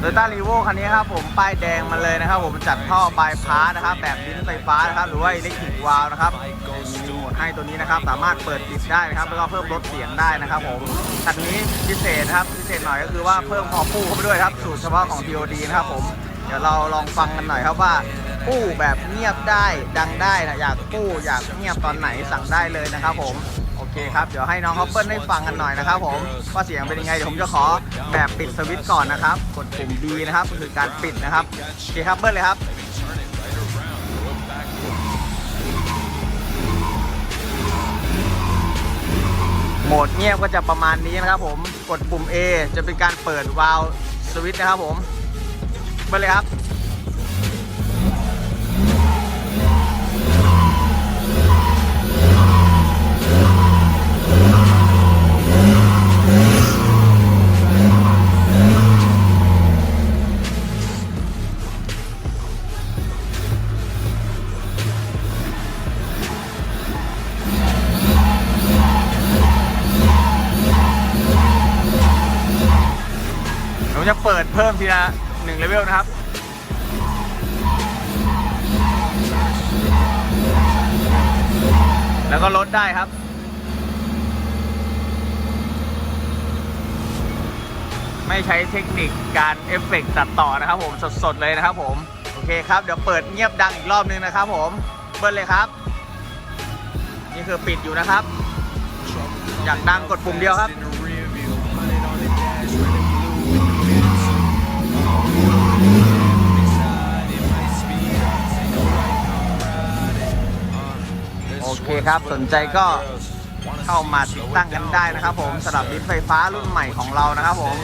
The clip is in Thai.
โตโยต้ารีโวคันนี้ครับผมป้ายแดงมาเลยนะครับ ผมจัดท่อบายพาสนะครับแบบลิ้นไฟฟ้านะครับหรือว่าอิเล็กทริกวาลนะครับมีรีโมทให้ตัวนี้นะครับ สามารถเปิดปิดได้นะครับแล้วก็เพิ่มลดเสียงได้นะครับผมคันนี้พิเศษนะครับพิเศษหน่อยก็คือว่าเพิ่มคอปู้เข้าไปด้วยครับสูตรเฉพาะของ TOD นะครับผมเดี๋ยวเราลองฟังกันหน่อยครับว่าปู้แบบเงียบได้ดังได้นะอยากปู้อยากเงียบตอนไหนสั่งได้เลยนะครับผม โอเคครับ เดี๋ยวให้น้องเขาเปิลได้ฟังกันหน่อยนะครับผมว่าเสียงเป็นยังไง เดี๋ยวผมจะขอแบบปิดสวิตช์ก่อนนะครับ กดปุ่ม D นะครับคือการปิดนะครับ โอเคครับเบิ้ลเลยครับโหมดเงียบก็จะประมาณนี้นะครับผม กดปุ่ม A จะเป็นการเปิดวาล์วสวิตช์นะครับผมไปเลยครับ จะเปิดเพิ่มทีละหนึ่งเลเวลนะครับแล้วก็ลดได้ครับ ไม่ใช้เทคนิคการเอฟเฟกต์ตัดต่อนะครับผมสดๆเลยนะครับผม โอเคครับ เดี๋ยวเปิดเงียบดังอีกรอบนึงนะครับผมเบิ้ลเลยครับ นี่คือปิดอยู่นะครับ อยากดังกดปุ่มเดียวครับ โอเคครับ สนใจก็เข้ามาติดตั้งกันได้นะครับผมสำหรับลิฟต์ไฟฟ้ารุ่นใหม่ของเรานะครับผม